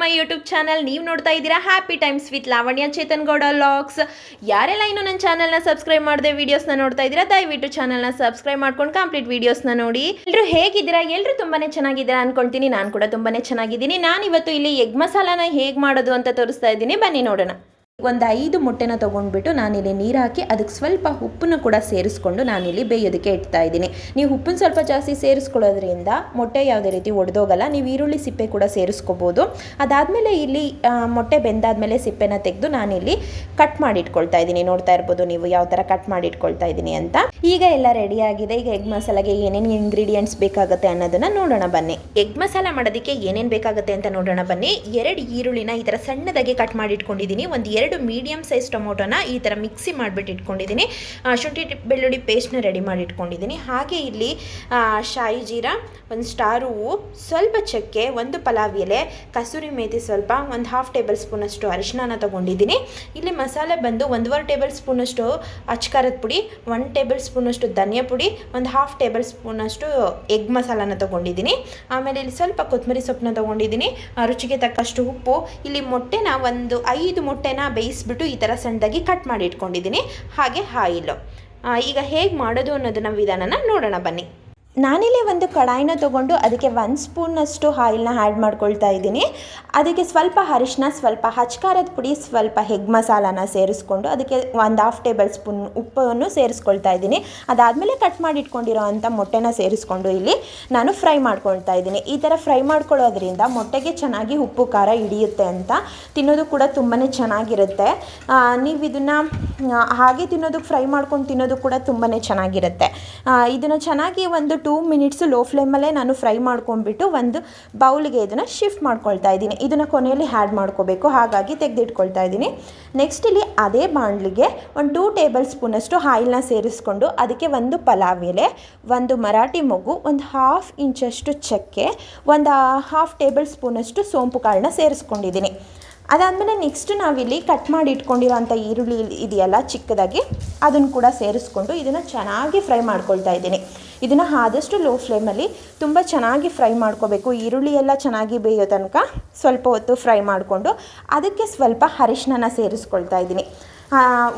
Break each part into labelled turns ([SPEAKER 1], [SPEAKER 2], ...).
[SPEAKER 1] ಮೈ YouTube channel. ನೀವು ನೋಡ್ತಾ ಇದ್ದೀರಾ happy times with Lavanya Chetan Gowda logs ಯಾರೆಲ್ಲ ಇನ್ನೂ ನನ್ನ ಚಾನಲ್ನ ಸಬ್ಸ್ಕ್ರೈಬ್ ಮಾಡದೆ ವೀಡಿಯೋಸ್ನ ನೋಡ್ತಾ ಇದ್ದೀರಾ, ದಯವಿಟ್ಟು ಚಾನಲ್ನ ಸಬ್ಸ್ಕ್ರೈಬ್ ಮಾಡ್ಕೊಂಡು ಕಂಪ್ಲೀಟ್ ವೀಡಿಯೋಸ್ನ ನೋಡಿ. ಎಲ್ಲರೂ ಹೇಗಿದ್ದೀರಾ? ಎಲ್ಲರೂ ತುಂಬಾನೇ ಚೆನ್ನಾಗಿದ್ದೀರಾ ಅನ್ಕೊಳ್ತೀನಿ. ನಾನು ಕೂಡ ತುಂಬಾನೇ ಚೆನ್ನಾಗಿದ್ದೀನಿ. ನಾನು ಇವತ್ತು ಇಲ್ಲಿ ಎಗ್ ಮಸಾಲಾನ ಹೇಗೆ ಮಾಡೋದು ಅಂತ ತೋರಿಸ್ತಾ ಇದ್ದೀನಿ. ಬನ್ನಿ ನೋಡೋಣ. ಒಂದು ಐದು ಮೊಟ್ಟೆನ ತೊಗೊಂಡ್ಬಿಟ್ಟು ನಾನಿಲ್ಲಿ ನೀರು ಹಾಕಿ ಅದಕ್ಕೆ ಸ್ವಲ್ಪ ಉಪ್ಪನ್ನು ಕೂಡ ಸೇರಿಸ್ಕೊಂಡು ನಾನಿಲ್ಲಿ ಬೇಯೋದಕ್ಕೆ ಇಡ್ತಾ ಇದ್ದೀನಿ. ನೀವು ಉಪ್ಪನ್ನು ಸ್ವಲ್ಪ ಜಾಸ್ತಿ ಸೇರಿಸ್ಕೊಳ್ಳೋದ್ರಿಂದ ಮೊಟ್ಟೆ ಯಾವುದೇ ರೀತಿ ಒಡೆದೋಗಲ್ಲ, ನೀವು ಈರುಳ್ಳಿ ಸಿಪ್ಪೆ ಕೂಡ ಸೇರಿಸ್ಕೋಬೋದು. ಅದಾದಮೇಲೆ ಇಲ್ಲಿ ಮೊಟ್ಟೆ ಬೆಂದಾದಮೇಲೆ ಸಿಪ್ಪೆನ ತೆಗೆದು ನಾನಿಲ್ಲಿ ಕಟ್ ಮಾಡಿ ಇಟ್ಕೊಳ್ತಾ ಇದ್ದೀನಿ. ನೋಡ್ತಾ ಇರ್ಬೋದು ನೀವು ಯಾವ ಥರ ಕಟ್ ಮಾಡಿ ಇಟ್ಕೊಳ್ತಾ ಇದ್ದೀನಿ ಅಂತ. ಈಗ ಎಲ್ಲ ರೆಡಿ ಆಗಿದೆ. ಈಗ ಎಗ್ ಮಸಾಲಾಗೆ ಏನೇನು ಇಂಗ್ರೀಡಿಯೆಂಟ್ಸ್ ಬೇಕಾಗುತ್ತೆ ಅನ್ನೋದನ್ನು ನೋಡೋಣ ಬನ್ನಿ. ಎಗ್ ಮಸಾಲ ಮಾಡೋದಕ್ಕೆ ಏನೇನು ಬೇಕಾಗುತ್ತೆ ಅಂತ ನೋಡೋಣ ಬನ್ನಿ. ಎರಡು ಈರುಳ್ಳಿನ ಈ ಥರ ಸಣ್ಣದಾಗಿ ಕಟ್ ಮಾಡಿ ಇಟ್ಕೊಂಡಿದ್ದೀನಿ ಒಂದು ಎರಡು ಮೀಡಿಯಮ್ ಸೈಜ್ ಟೊಮೊಟೊನ ಈ ಥರ ಮಿಕ್ಸಿ ಮಾಡಿಬಿಟ್ಟು ಇಟ್ಕೊಂಡಿದ್ದೀನಿ. ಶುಂಠಿ ಬೆಳ್ಳುಳ್ಳಿ ಪೇಸ್ಟ್ನ ರೆಡಿ ಮಾಡಿ ಇಟ್ಕೊಂಡಿದ್ದೀನಿ. ಹಾಗೆ ಇಲ್ಲಿ ಶಾಯಿ ಜೀರಾ, ಒಂದು ಸ್ಟಾರ್ ಹೂವು, ಸ್ವಲ್ಪ ಚಕ್ಕೆ, ಒಂದು ಪಲಾವ್ ಎಲೆ, ಕಸೂರಿ ಮೇಥಿ ಸ್ವಲ್ಪ, ಒಂದು ಹಾಫ್ ಟೇಬಲ್ ಸ್ಪೂನಷ್ಟು ಅರಿಶಿನ ತೊಗೊಂಡಿದ್ದೀನಿ. ಇಲ್ಲಿ ಮಸಾಲೆ ಬಂದು ಒಂದೂವರೆ ಟೇಬಲ್ ಸ್ಪೂನಷ್ಟು ಅಚ್ಕಾರದ ಪುಡಿ ಒನ್ ಟೇಬಲ್ ಸ್ಪೂನಷ್ಟು ಧನಿಯಾ ಪುಡಿ, ಒಂದು ಹಾಫ್ ಟೇಬಲ್ ಸ್ಪೂನಷ್ಟು ಎಗ್ ಮಸಾಲಾನ ತೊಗೊಂಡಿದ್ದೀನಿ. ಆಮೇಲೆ ಇಲ್ಲಿ ಸ್ವಲ್ಪ ಕೊತ್ತಂಬರಿ ಸೊಪ್ಪನ್ನ ತೊಗೊಂಡಿದ್ದೀನಿ. ರುಚಿಗೆ ತಕ್ಕಷ್ಟು ಉಪ್ಪು. ಇಲ್ಲಿ ಮೊಟ್ಟೆನ ಒಂದು ಐದು ಮೊಟ್ಟೆನ ಬೇಯಿಸ್ಬಿಟ್ಟು ಈ ಥರ ಸಣ್ಣದಾಗಿ ಕಟ್ ಮಾಡಿ ಇಟ್ಕೊಂಡಿದ್ದೀನಿ. ಹಾಗೆ ಆಯಿಲು ಈಗ ಹೇಗೆ ಮಾಡೋದು ಅನ್ನೋದನ್ನ ವಿಧಾನನ ನೋಡೋಣ ಬನ್ನಿ. ನಾನಿಲ್ಲಿ ಒಂದು ಕಡಾಯಿನ ತೊಗೊಂಡು ಅದಕ್ಕೆ ಒಂದು ಸ್ಪೂನಷ್ಟು ಆಯಿಲ್ನ ಆ್ಯಡ್ ಮಾಡ್ಕೊಳ್ತಾ ಇದ್ದೀನಿ. ಅದಕ್ಕೆ ಸ್ವಲ್ಪ ಅರಿಶಿನ ಸ್ವಲ್ಪ ಹಚ್ಕಾರದ ಪುಡಿ, ಸ್ವಲ್ಪ ಹೆಗ್ ಮಸಾಲಾನ ಸೇರಿಸ್ಕೊಂಡು ಅದಕ್ಕೆ ಒಂದು ಹಾಫ್ ಟೇಬಲ್ ಸ್ಪೂನ್ ಉಪ್ಪನ್ನು ಸೇರಿಸ್ಕೊಳ್ತಾ ಇದ್ದೀನಿ. ಅದಾದಮೇಲೆ ಕಟ್ ಮಾಡಿ ಇಟ್ಕೊಂಡಿರೋ ಅಂಥ ಮೊಟ್ಟೆನ ಸೇರಿಸ್ಕೊಂಡು ಇಲ್ಲಿ ನಾನು ಫ್ರೈ ಮಾಡ್ಕೊಳ್ತಾ ಇದ್ದೀನಿ. ಈ ಥರ ಫ್ರೈ ಮಾಡ್ಕೊಳ್ಳೋದ್ರಿಂದ ಮೊಟ್ಟೆಗೆ ಚೆನ್ನಾಗಿ ಉಪ್ಪು, ಖಾರ ಹಿಡಿಯುತ್ತೆ ಅಂತ ತಿನ್ನೋದು ಕೂಡ ತುಂಬಾ ಚೆನ್ನಾಗಿರುತ್ತೆ. ನೀವು ಇದನ್ನು ಹಾಗೆ ತಿನ್ನೋದಕ್ಕೆ ಫ್ರೈ ಮಾಡ್ಕೊಂಡು ತಿನ್ನೋದು ಕೂಡ ತುಂಬಾ ಚೆನ್ನಾಗಿರುತ್ತೆ. ಇದನ್ನು ಚೆನ್ನಾಗಿ ಒಂದು ಟೂ ಮಿನಿಟ್ಸು ಲೋ ಫ್ಲೇಮಲ್ಲೇ ನಾನು ಫ್ರೈ ಮಾಡ್ಕೊಂಡ್ಬಿಟ್ಟು ಒಂದು ಬೌಲ್ಗೆ ಇದನ್ನು ಶಿಫ್ಟ್ ಮಾಡ್ಕೊಳ್ತಾ ಇದ್ದೀನಿ. ಇದನ್ನು ಕೊನೆಯಲ್ಲಿ ಹ್ಯಾಡ್ ಮಾಡ್ಕೋಬೇಕು. ಹಾಗಾಗಿ ತೆಗೆದಿಟ್ಕೊಳ್ತಾ ಇದ್ದೀನಿ. ನೆಕ್ಸ್ಟ್ ಇಲ್ಲಿ ಅದೇ ಬಾಣಲಿಗೆ ಒಂದು ಟೂ ಟೇಬಲ್ ಸ್ಪೂನಷ್ಟು ಆಯಿಲ್ನ ಸೇರಿಸ್ಕೊಂಡು ಅದಕ್ಕೆ ಒಂದು ಪಲಾವ್ ಎಲೆ, ಒಂದು ಮರಾಠಿ ಮಗು ಒಂದು ಹಾಫ್ ಇಂಚಷ್ಟು ಚಕ್ಕೆ, ಒಂದು ಹಾಫ್ ಟೇಬಲ್ ಸ್ಪೂನಷ್ಟು ಸೋಂಪು ಕಾಳನ್ನ ಸೇರಿಸ್ಕೊಂಡಿದ್ದೀನಿ. ಅದಾದಮೇಲೆ ನೆಕ್ಸ್ಟ್ ನಾವಿಲ್ಲಿ ಕಟ್ ಮಾಡಿ ಇಟ್ಕೊಂಡಿರೋಂಥ ಈರುಳ್ಳಿ ಇದೆಯಲ್ಲ ಚಿಕ್ಕದಾಗಿ, ಅದನ್ನು ಕೂಡ ಸೇರಿಸ್ಕೊಂಡು ಇದನ್ನು ಚೆನ್ನಾಗಿ ಫ್ರೈ ಮಾಡ್ಕೊಳ್ತಾ ಇದ್ದೀನಿ. ಇದನ್ನು ಆದಷ್ಟು ಲೋ ಫ್ಲೇಮಲ್ಲಿ ತುಂಬ ಚೆನ್ನಾಗಿ ಫ್ರೈ ಮಾಡ್ಕೋಬೇಕು. ಈರುಳ್ಳಿ ಎಲ್ಲ ಚೆನ್ನಾಗಿ ಬೇಯೋ ತನಕ ಸ್ವಲ್ಪ ಹೊತ್ತು ಫ್ರೈ ಮಾಡಿಕೊಂಡು ಅದಕ್ಕೆ ಸ್ವಲ್ಪ ಅರಿಶಿನ ಸೇರಿಸ್ಕೊಳ್ತಾ ಇದ್ದೀನಿ.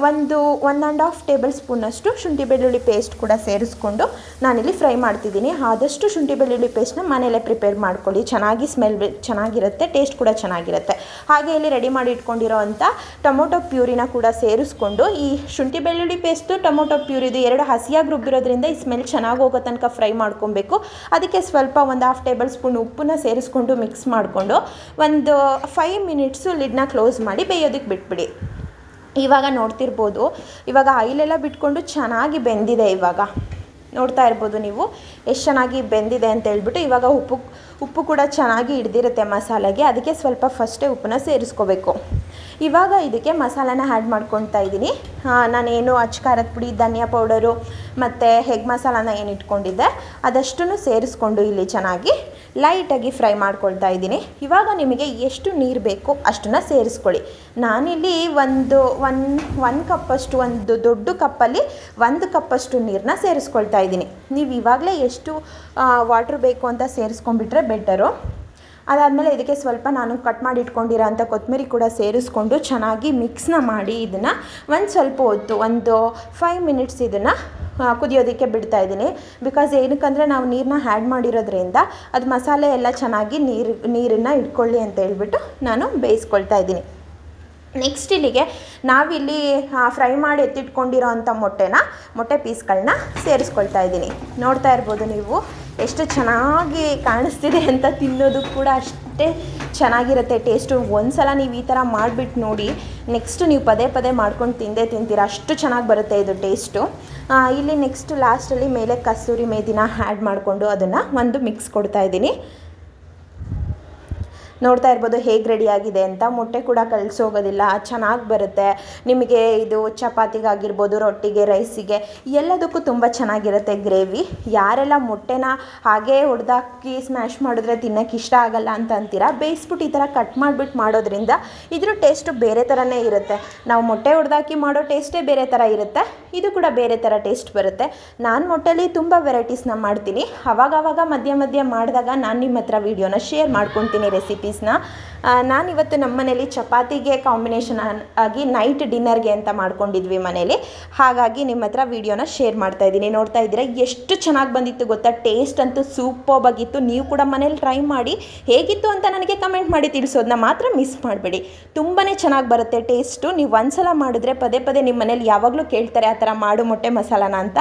[SPEAKER 1] ಒಂದು ಒನ್ ಆ್ಯಂಡ್ ಹಾಫ್ ಟೇಬಲ್ ಸ್ಪೂನಷ್ಟು ಶುಂಠಿ ಬೆಳ್ಳುಳ್ಳಿ ಪೇಸ್ಟ್ ಕೂಡ ಸೇರಿಸ್ಕೊಂಡು ನಾನಿಲ್ಲಿ ಫ್ರೈ ಮಾಡ್ತಿದ್ದೀನಿ. ಆದಷ್ಟು ಶುಂಠಿ ಬೆಳ್ಳುಳ್ಳಿ ಪೇಸ್ಟ್ನ ಮನೆಯಲ್ಲೇ ಪ್ರಿಪೇರ್ ಮಾಡ್ಕೊಳ್ಳಿ. ಚೆನ್ನಾಗಿ ಸ್ಮೆಲ್ ಚೆನ್ನಾಗಿರುತ್ತೆ ಟೇಸ್ಟ್ ಕೂಡ ಚೆನ್ನಾಗಿರುತ್ತೆ. ಹಾಗೆ ಇಲ್ಲಿ ರೆಡಿ ಮಾಡಿ ಇಟ್ಕೊಂಡಿರೋ ಅಂಥ ಟೊಮೊಟೊ ಪ್ಯೂರಿನ ಕೂಡ ಸೇರಿಸ್ಕೊಂಡು ಈ ಶುಂಠಿ ಬೆಳ್ಳುಳ್ಳಿ ಪೇಸ್ಟು ಟೊಮೊಟೊ ಪ್ಯೂರಿದು ಎರಡು ಹಸಿಯಾಗಿ ರುಬ್ಬಿರೋದ್ರಿಂದ ಈ ಸ್ಮೆಲ್ ಚೆನ್ನಾಗಿ ಹೋಗೋ ತನಕ ಫ್ರೈ ಮಾಡ್ಕೊಬೇಕು. ಅದಕ್ಕೆ ಸ್ವಲ್ಪ ಒಂದು ಹಾಫ್ ಟೇಬಲ್ ಸ್ಪೂನ್ ಉಪ್ಪನ್ನ ಸೇರಿಸ್ಕೊಂಡು ಮಿಕ್ಸ್ ಮಾಡಿಕೊಂಡು ಒಂದು ಫೈವ್ ಮಿನಿಟ್ಸು ಲಿಡ್ನ ಕ್ಲೋಸ್ ಮಾಡಿ ಬೇಯೋದಕ್ಕೆ ಬಿಟ್ಬಿಡಿ. ಇವಾಗ ನೋಡ್ತಿರ್ಬೋದು. ಇವಾಗ ಆಯಿಲೆಲ್ಲ ಬಿಟ್ಕೊಂಡು ಚೆನ್ನಾಗಿ ಬೆಂದಿದೆ ಇವಾಗ. ನೋಡ್ತಾ ಇರ್ಬೋದು ನೀವು. ಎಷ್ಟು ಚೆನ್ನಾಗಿ ಬೆಂದಿದೆ ಅಂತ ಹೇಳ್ಬಿಟ್ಟು ಇವಾಗ ಉಪ್ಪು ಉಪ್ಪು ಕೂಡ ಚೆನ್ನಾಗಿ ಹಿಡ್ದಿರುತ್ತೆ ಮಸಾಲೆಗೆ. ಅದಕ್ಕೆ ಸ್ವಲ್ಪ ಫಸ್ಟೇ ಉಪ್ಪನ್ನ ಸೇರಿಸ್ಕೋಬೇಕು. ಇವಾಗ ಇದಕ್ಕೆ ಮಸಾಲಾನ ಆ್ಯಡ್ ಮಾಡ್ಕೊತಾ ಇದ್ದೀನಿ. ನಾನೇನು ಅಚ್ಕಾರದ ಪುಡಿ, ಧನಿಯಾ ಪೌಡರು ಮತ್ತು ಹೆಗ್ ಮಸಾಲಾನ ಏನು ಇಟ್ಕೊಂಡಿದ್ದೆ, ಅದಷ್ಟನ್ನು ಸೇರಿಸ್ಕೊಂಡು ಇಲ್ಲಿ ಚೆನ್ನಾಗಿ ಲೈಟಾಗಿ ಫ್ರೈ ಮಾಡ್ಕೊಳ್ತಾ ಇದ್ದೀನಿ. ಇವಾಗ ನಿಮಗೆ ಎಷ್ಟು ನೀರು ಬೇಕು ಅಷ್ಟನ್ನು ಸೇರಿಸ್ಕೊಳ್ಳಿ. ನಾನಿಲ್ಲಿ ಒಂದು ಒನ್ ಒನ್ ಕಪ್ಪಷ್ಟು ಒಂದು ದೊಡ್ಡ ಕಪ್ಪಲ್ಲಿ ಒಂದು ಕಪ್ಪಷ್ಟು ನೀರನ್ನ ಸೇರಿಸ್ಕೊಳ್ತಾ ಇದ್ದೀನಿ. ನೀವು ಇವಾಗಲೇ ಎಷ್ಟು ವಾಟ್ರ್ ಬೇಕು ಅಂತ ಸೇರಿಸ್ಕೊಂಡ್ಬಿಟ್ರೆ ಬೆಟರು ಅದಾದಮೇಲೆ ಇದಕ್ಕೆ ಸ್ವಲ್ಪ ನಾನು ಕಟ್ ಮಾಡಿ ಇಟ್ಕೊಂಡಿರೋ ಅಂಥ ಕೊತ್ತಂಬರಿ ಕೂಡ ಸೇರಿಸ್ಕೊಂಡು ಚೆನ್ನಾಗಿ ಮಿಕ್ಸ್ನ ಮಾಡಿ ಇದನ್ನು ಒಂದು ಸ್ವಲ್ಪ ಹೊತ್ತು, ಒಂದು ಫೈವ್ ಮಿನಿಟ್ಸ್ ಇದನ್ನು ಕುದಿಯೋದಕ್ಕೆ ಬಿಡ್ತಾ ಇದ್ದೀನಿ. ಬಿಕಾಸ್ ಏನಕ್ಕಂದರೆ ನಾವು ನೀರನ್ನ ಆ್ಯಡ್ ಮಾಡಿರೋದ್ರಿಂದ ಅದು ಮಸಾಲೆ ಎಲ್ಲ ಚೆನ್ನಾಗಿ ನೀರು, ನೀರನ್ನು ಇಟ್ಕೊಳ್ಳಿ ಅಂತ ಹೇಳ್ಬಿಟ್ಟು ನಾನು ಬೇಯಿಸ್ಕೊಳ್ತಾ ಇದ್ದೀನಿ. ನೆಕ್ಸ್ಟ್ ಇಲ್ಲಿಗೆ ನಾವಿಲ್ಲಿ ಫ್ರೈ ಮಾಡಿ ಎತ್ತಿಟ್ಕೊಂಡಿರೋ ಅಂಥ ಮೊಟ್ಟೆನ, ಮೊಟ್ಟೆ ಪೀಸ್ಗಳನ್ನ ಸೇರಿಸ್ಕೊಳ್ತಾ ಇದ್ದೀನಿ. ನೋಡ್ತಾ ಇರ್ಬೋದು ನೀವು. ಎಷ್ಟು ಚೆನ್ನಾಗಿ ಕಾಣಿಸ್ತಿದೆ ಅಂತ ತಿನ್ನೋದು ಕೂಡ ಅಷ್ಟೇ ಚೆನ್ನಾಗಿರುತ್ತೆ. ಟೇಸ್ಟು ಒಂದ್ಸಲ ನೀವು ಈ ಥರ ಮಾಡಿಬಿಟ್ಟು ನೋಡಿ ನೆಕ್ಸ್ಟ್ ನೀವು ಪದೇ ಪದೇ ಮಾಡ್ಕೊಂಡು ತಿಂದೇ ತಿಂತೀರ. ಅಷ್ಟು ಚೆನ್ನಾಗಿ ಬರುತ್ತೆ ಇದು ಟೇಸ್ಟು ಇಲ್ಲಿ ನೆಕ್ಸ್ಟ್ ಲಾಸ್ಟಲ್ಲಿ ಮೇಲೆ ಕಸ್ತೂರಿ ಮೇದಿನ ಆ್ಯಡ್ ಮಾಡಿಕೊಂಡು ಅದನ್ನು ಒಂದು ಮಿಕ್ಸ್ ಕೊಡ್ತಾ ಇದ್ದೀನಿ. ನೋಡ್ತಾ ಇರ್ಬೋದು ಹೇಗೆ ರೆಡಿಯಾಗಿದೆ ಅಂತ. ಮೊಟ್ಟೆ ಕೂಡ ಕಲಿಸೋಗೋದಿಲ್ಲ ಚೆನ್ನಾಗಿ ಬರುತ್ತೆ. ನಿಮಗೆ ಇದು ಚಪಾತಿಗಾಗಿರ್ಬೋದು, ರೊಟ್ಟಿಗೆ, ರೈಸಿಗೆ ಎಲ್ಲದಕ್ಕೂ ತುಂಬ ಚೆನ್ನಾಗಿರುತ್ತೆ ಗ್ರೇವಿ. ಯಾರೆಲ್ಲ ಮೊಟ್ಟೆನ ಹಾಗೇ ಹೊಡೆದಾಕಿ ಸ್ಮ್ಯಾಶ್ ಮಾಡಿದ್ರೆ ತಿನ್ನೋಕ್ಕೆ ಇಷ್ಟ ಆಗಲ್ಲ ಅಂತ ಅಂತೀರಾ, ಬೇಯಿಸ್ಬಿಟ್ಟು ಈ ಥರ ಕಟ್ ಮಾಡಿಬಿಟ್ಟು ಮಾಡೋದ್ರಿಂದ ಇದ್ರ ಟೇಸ್ಟು ಬೇರೆ ಥರನೇ ಇರುತ್ತೆ. ನಾವು ಮೊಟ್ಟೆ ಹೊಡೆದಾಕಿ ಮಾಡೋ ಟೇಸ್ಟೇ ಬೇರೆ ಥರ ಇರುತ್ತೆ. ಇದು ಕೂಡ ಬೇರೆ ಥರ ಟೇಸ್ಟ್ ಬರುತ್ತೆ. ನಾನು ಮೊಟ್ಟೆಲಿ ತುಂಬ ವೆರೈಟೀಸ್ನ ಮಾಡ್ತೀನಿ. ಅವಾಗವಾಗ ಮಧ್ಯ ಮಧ್ಯ ಮಾಡಿದಾಗ ನಾನು ನಿಮ್ಮ ಹತ್ರ ವೀಡಿಯೋನ ಶೇರ್ ಮಾಡ್ಕೊತೀನಿ ರೆಸಿಪಿ ರೆಸಿಪೀಸ್ನ ನಾನಿವತ್ತು ನಮ್ಮ ಮನೇಲಿ ಚಪಾತಿಗೆ ಕಾಂಬಿನೇಷನ್ ಆಗಿ ನೈಟ್ ಡಿನ್ನರ್ಗೆ ಅಂತ ಮಾಡ್ಕೊಂಡಿದ್ವಿ ಮನೇಲಿ. ಹಾಗಾಗಿ ನಿಮ್ಮ ಹತ್ರ ವಿಡಿಯೋನ ಶೇರ್ ಮಾಡ್ತಾ ಇದ್ದೀನಿ. ನೋಡ್ತಾ ಇದ್ದೀರಾ, ಎಷ್ಟು ಚೆನ್ನಾಗಿ ಬಂದಿತ್ತು ಗೊತ್ತಾ? ಟೇಸ್ಟ್ ಅಂತೂ ಸೂಪರ್ ಆಗಿತ್ತು. ನೀವು ಕೂಡ ಮನೇಲಿ ಟ್ರೈ ಮಾಡಿ. ಹೇಗಿತ್ತು ಅಂತ ನನಗೆ ಕಮೆಂಟ್ ಮಾಡಿ ತಿಳಿಸೋದನ್ನ ಮಾತ್ರ ಮಿಸ್ ಮಾಡಬೇಡಿ. ತುಂಬಾ ಚೆನ್ನಾಗಿ ಬರುತ್ತೆ ಟೇಸ್ಟು ನೀವು ಒಂದ್ಸಲ ಮಾಡಿದ್ರೆ ಪದೇ ಪದೇ ನಿಮ್ಮ ಮನೇಲಿ ಯಾವಾಗಲೂ ಕೇಳ್ತಾರೆ ಆ ಥರ ಮಾಡು ಮೊಟ್ಟೆ ಮಸಾಲಾನ ಅಂತ.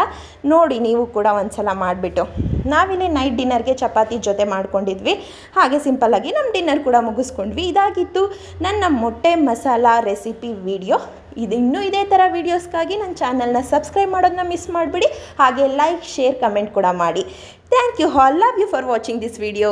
[SPEAKER 1] ನೋಡಿ, ನೀವು ಕೂಡ ಒಂದ್ಸಲ ಮಾಡಿಬಿಟ್ಟು. ನಾವಿಲ್ಲಿ ನೈಟ್ ಡಿನ್ನರ್ಗೆ ಚಪಾತಿ ಜೊತೆ ಮಾಡ್ಕೊಂಡಿದ್ವಿ. ಹಾಗೆ ಸಿಂಪಲ್ಲಾಗಿ ನಮ್ಮ ಡಿನ್ನರ್ ಕೂಡ ಮುಗಿಸ್ಕೊಂಡ್ವಿ. ಇದಾಗಿತ್ತು ನನ್ನ ಮೊಟ್ಟೆ ಮಸಾಲ ರೆಸಿಪಿ ವಿಡಿಯೋ ಇದು ಇನ್ನೂ ಇದೇ ಥರ ವೀಡಿಯೋಸ್ಗಾಗಿ ನನ್ನ ಚಾನಲ್ನ ಸಬ್ಸ್ಕ್ರೈಬ್ ಮಾಡೋದನ್ನ ಮಿಸ್ ಮಾಡಿಬಿಡಿ. ಹಾಗೆ ಲೈಕ್ ಶೇರ್ ಕಮೆಂಟ್ ಕೂಡ ಮಾಡಿ. Thank you all love you for watching this video